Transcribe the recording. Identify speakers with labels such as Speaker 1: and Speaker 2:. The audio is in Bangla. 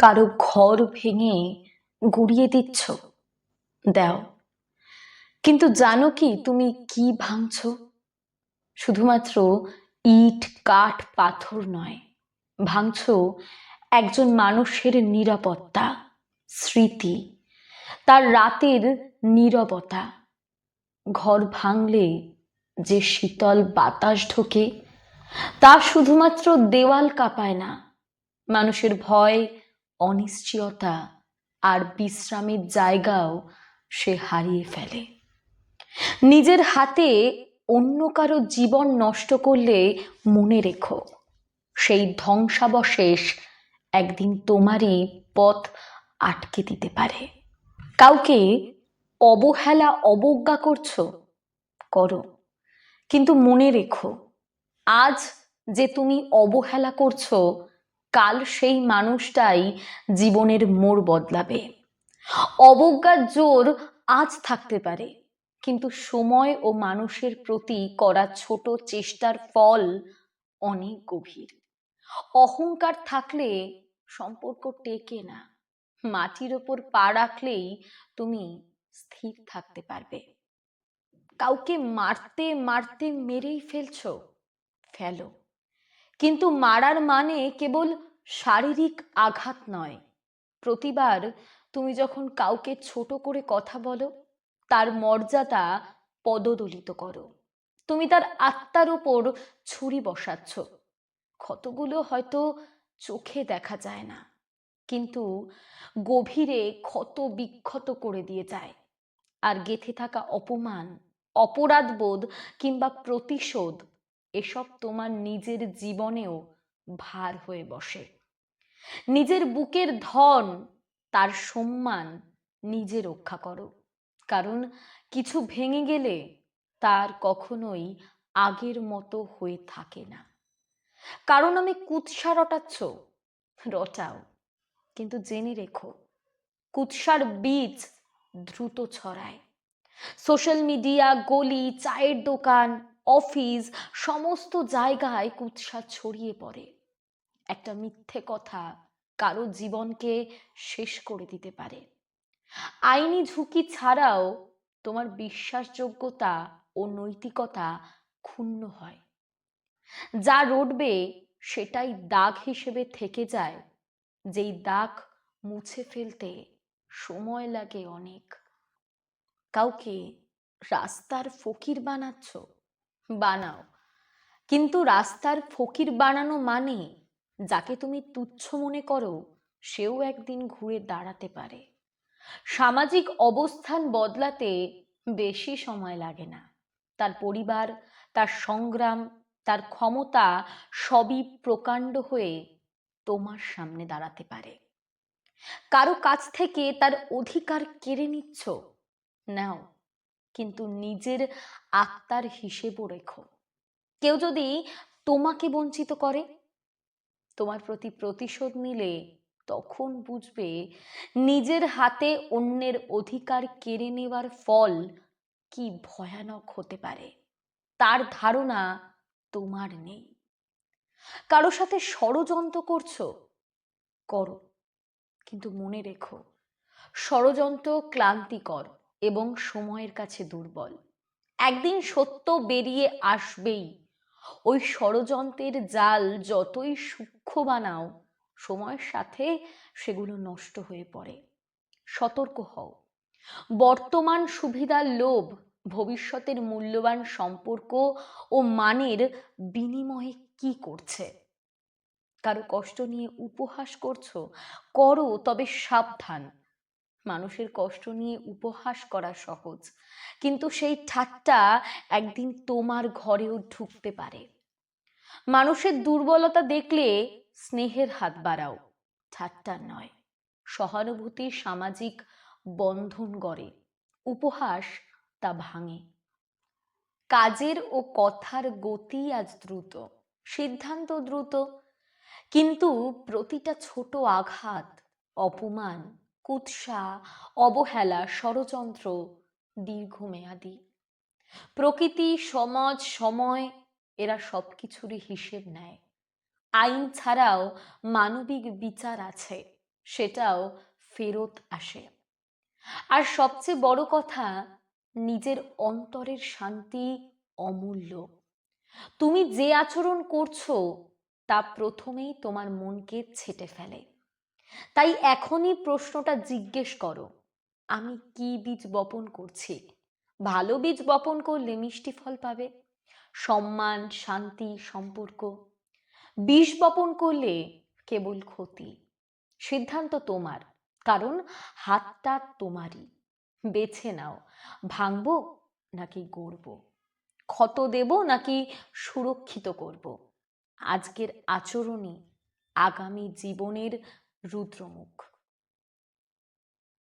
Speaker 1: কারও ঘর ভেঙে গুড়িয়ে দিচ্ছ? দাও। কিন্তু জানো কি, তুমি কি ভাঙছো? শুধুমাত্র ইট, কাঠ, পাথর নয়, ভাঙছ একজন মানুষের নিরাপত্তা, স্মৃতি, তার রাতের নীরবতা। ঘর ভাঙলে যে শীতল বাতাস ঢোকে, তা শুধুমাত্র দেওয়াল কাঁপায় না, মানুষের ভয় অনিশ্চয়তা আর বিশ্রামের জায়গাও সে হারিয়ে ফেলে। নিজের হাতে অন্য কারও জীবন নষ্ট করলে মনে রেখো, সেই ধ্বংসাবশেষ একদিন তোমারই পথ আটকে দিতে পারে। কাউকে অবহেলা, অবজ্ঞা করছ, করো। কিন্তু মনে রেখো, আজ যে তুমি অবহেলা করছ কাল সেই মানুষটাই জীবনের মোড় বদলাবে। অবজ্ঞার জোর আজ থাকতে পারে, কিন্তু সময় ও মানুষের প্রতি করা ছোট চেষ্টার ফল অনেক গভীর। অহংকার থাকলে সম্পর্ক টেকে না, মাটির ওপর পা রাখলেই তুমি স্থির থাকতে পারবে। কাউকে মারতে মারতে মেরেই ফেলছো, ফেলো। কিন্তু মারার মানে কেবল শারীরিক আঘাত নয়। প্রতিবার তুমি যখন কাউকে ছোট করে কথা বলো, তার মর্যাদা পদদলিত করো। তুমি তার আত্মার উপর ছুরি বসাচ্ছ। ক্ষতগুলো হয়তো চোখে দেখা যায় না, কিন্তু গভীরে ক্ষত বিক্ষত করে দিয়ে যায়। আর গেথে থাকা অপমান, অপরাধবোধ কিংবা প্রতিশোধ এসব তোমার নিজের জীবনেও ভার হয়ে বসে। নিজের বুকের ধন, তার সম্মান নিজে রক্ষা করো। কারণ কিছু ভেঙে গেলে তার কখনোই আগের মতো হয়ে থাকে না। কারণ আমি কুৎসা রটাচ্ছ, রটাও। কিন্তু জেনে রেখো, কুৎসার বীজ দ্রুত ছড়ায়। সোশ্যাল মিডিয়া, গলি, চায়ের দোকান অফিস সমস্ত জায়গায় কুৎসা ছড়িয়ে পড়ে। একটা মিথ্যে কথা কারও জীবনকে শেষ করে দিতে পারে। আইনি ঝুঁকি ছাড়াও তোমার বিশ্বাসযোগ্যতা ও নৈতিকতা ক্ষুণ্ণ হয়। যা রটবে সেটাই দাগ হিসেবে থেকে যায়। যেই দাগ মুছে ফেলতে সময় লাগে অনেক। কাউকে রাস্তার ফকির বানাচ্ছ। বানাও। কিন্তু রাস্তার ফকির বানানো মানে যাকে তুমি তুচ্ছ মনে করো, সেও একদিন ঘুরে দাঁড়াতে পারে। সামাজিক অবস্থান বদলাতে বেশি সময় লাগে না। তার পরিবার, তার সংগ্রাম, তার ক্ষমতা সবই প্রকাণ্ড হয়ে তোমার সামনে দাঁড়াতে পারে। কারও কাছ থেকে তার অধিকার কেড়ে নিচ্ছ, নাও। কিন্তু নিজের আত্মার হিসেবও রেখো। কেউ যদি তোমাকে বঞ্চিত করে, তোমার প্রতি প্রতিশোধ নিলে তখন বুঝবে নিজের হাতে অন্যের অধিকার কেড়ে নেওয়ার ফল কি ভয়ানক হতে পারে, তার ধারণা তোমার নেই। কারও সাথে ষড়যন্ত্র করছ, করো, কিন্তু মনে রেখো, ষড়যন্ত্র ক্লান্তিকর। এবং সময়ের কাছে দুর্বল। একদিন সত্য বেরিয়ে আসবেই। ওই ষড়যন্ত্রের জাল যতই সূক্ষ্ম বানাও, সময়ের সাথে সেগুলো নষ্ট হয়ে পড়ে। সতর্ক হও। বর্তমান সুবিধার লোভ, ভবিষ্যতের মূল্যবান সম্পর্ক ও মানের বিনিময়ে কি করছে? কারও কষ্ট নিয়ে উপহাস করছ, করো, তবে সাবধান। মানুষের কষ্ট নিয়ে উপহাস করা সহজ। কিন্তু সেই ঠাট্টা একদিন তোমার ঘরেও ঢুকতে পারে। মানুষের দুর্বলতা দেখলে স্নেহের হাত বাড়াও। ঠাট্টা নয়, সহানুভূতি সামাজিক বন্ধন গড়ে। উপহাস তা ভাঙে। কাজের ও কথার গতি আজ দ্রুত, সিদ্ধান্ত দ্রুত। কিন্তু প্রতিটা ছোট আঘাত, অপমান কুৎসা, অবহেলা, ষড়যন্ত্র দীর্ঘমেয়াদী। প্রকৃতি, সমাজ, সময়, এরা সব কিছুরই হিসেব নেয়। আইন ছাড়াও মানবিক বিচার আছে, সেটাও ফেরত আসে। আর সবচেয়ে বড় কথা, নিজের অন্তরের শান্তি অমূল্য। তুমি যে আচরণ করছ, তা প্রথমেই তোমার মনকে ছেটে ফেলে। তাই এখনই প্রশ্নটা জিজ্ঞেস করো, আমি কি বীজ বপন করছি? ভালো বীজ বপন করলে মিষ্টি ফল পাবে? সম্মান, শান্তি, সম্পর্ক? বিষ বপন করলে কেবল ক্ষতি? সিদ্ধান্ত তোমার, কারণ হাতটা তোমারই। বেছে নাও, ভাঙবো নাকি গড়ব? ক্ষত দেব নাকি সুরক্ষিত করব? আজকের আচরণই আগামী জীবনের রুদ্রমুখ